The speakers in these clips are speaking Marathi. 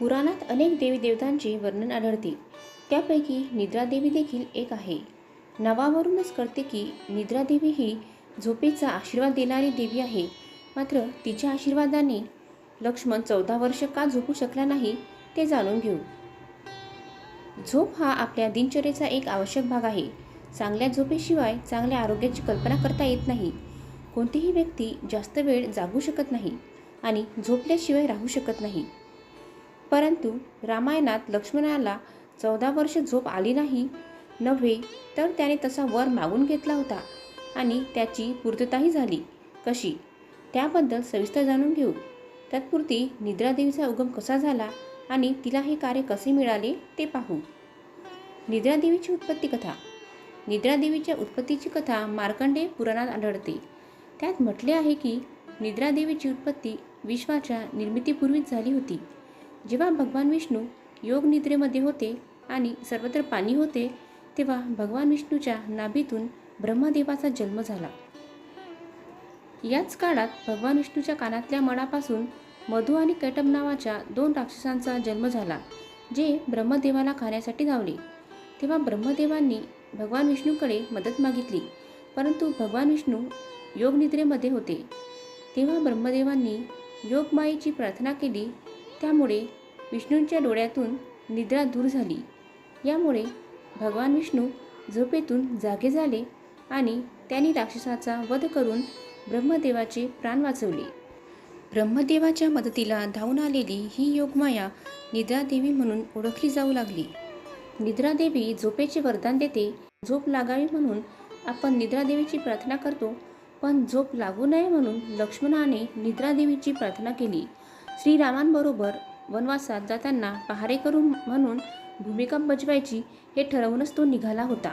पुराणात अनेक देवी देवतांचे वर्णन आढळते. त्यापैकी निद्रादेवी देखील एक आहे. नावावरूनच कळते की निद्रादेवी ही झोपेचा आशीर्वाद देणारी देवी आहे. मात्र तिच्या आशीर्वादाने लक्ष्मण चौदा वर्ष का झोपू शकला नाही ते जाणून घेऊ. झोप हा आपल्या दिनचर्येचा एक आवश्यक भाग आहे. चांगल्या झोपेशिवाय चांगल्या आरोग्याची कल्पना करता येत नाही. कोणतीही व्यक्ती जास्त वेळ जागू शकत नाही आणि झोपल्याशिवाय राहू शकत नाही. परंतु रामायणात लक्ष्मणाला चौदा वर्ष झोप आली नाही. नव्हे तर त्याने तसा वर मागून घेतला होता आणि त्याची पूर्तताही झाली. कशी? त्याबद्दल सविस्तर जाणून घेऊ. तत्पुरती निद्रादेवीचा उगम कसा झाला आणि तिला हे कार्य कसे मिळाले ते पाहू. निद्रादेवीची उत्पत्ती कथा. निद्रादेवीच्या उत्पत्तीची कथा मार्कंडेय पुराणात आढळते. त्यात म्हटले आहे की निद्रादेवीची उत्पत्ती विश्वाच्या निर्मितीपूर्वीच झाली होती. जेव्हा भगवान विष्णू योग निद्रेमध्ये होते आणि सर्वत्र पाणी होते तेव्हा भगवान विष्णूच्या नाभीतून ब्रह्मदेवाचा जन्म झाला. याच काळात भगवान विष्णूच्या कानातल्या मनापासून मधु आणि कैटब नावाच्या दोन राक्षसांचा जन्म झाला जे ब्रह्मदेवाला खाण्यासाठी धावले. तेव्हा ब्रह्मदेवांनी भगवान विष्णूकडे मदत मागितली परंतु भगवान विष्णू योगनिद्रेमध्ये होते. तेव्हा ब्रह्मदेवांनी योगमायेची प्रार्थना केली त्यामुळे विष्णूंच्या डोळ्यातून निद्रा दूर झाली. यामुळे भगवान विष्णू झोपेतून जागे झाले आणि त्यांनी राक्षसाचा वध करून ब्रह्मदेवाचे प्राण वाचवले. ब्रह्मदेवाच्या मदतीला धावून आलेली ही योगमाया निद्रादेवी म्हणून ओळखली जाऊ लागली. निद्रादेवी झोपेचे वरदान देते झोप लागावी म्हणून आपण निद्रादेवीची प्रार्थना करतो पण झोप लागू नये म्हणून लक्ष्मणाने निद्रादेवीची प्रार्थना केली. श्रीरामांबरोबर वनवासात जाताना पहारेकरू म्हणून भूमिका बजवायची हे ठरवूनच तो निघाला होता.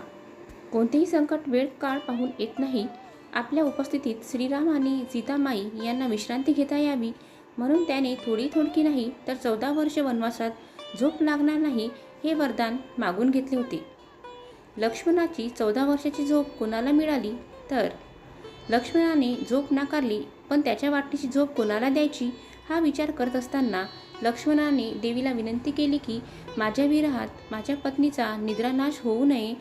कोणतेही संकट वेळ काळ पाहून येत नाही. आपल्या उपस्थितीत श्रीराम आणि सीतामाई यांना विश्रांती घेता यावी म्हणून त्याने थोडी थोडकी नाही तर चौदा वर्ष वनवासात झोप लागणार नाही हे वरदान मागून घेतले होते. लक्ष्मणाची चौदा वर्षाची झोप कोणाला मिळाली? तर लक्ष्मणाने झोप नाकारली पण त्याच्या वाटणीची झोप कोणाला द्यायची? हा विचार करत असताना लक्ष्मणाने देवीला विनंती केली की माझ्या विरहात माझ्या पत्नीचा निद्रानाश होऊ नये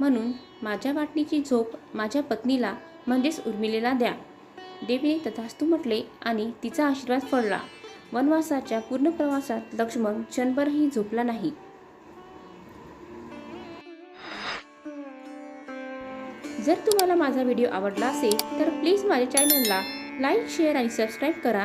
म्हणून माझ्या वाटणीची झोप माझ्या पत्नीला म्हणजेच उर्मिलेला द्या. देवीने तथास्तू म्हटले आणि तिचा आशीर्वाद पडला वनवासाच्या पूर्ण प्रवासात लक्ष्मण क्षणभरही झोपला नाही. जर तुम्हाला माझा व्हिडिओ आवडला असेल तर प्लीज माझ्या चॅनलला लाईक शेअर आणि सबस्क्राईब करा.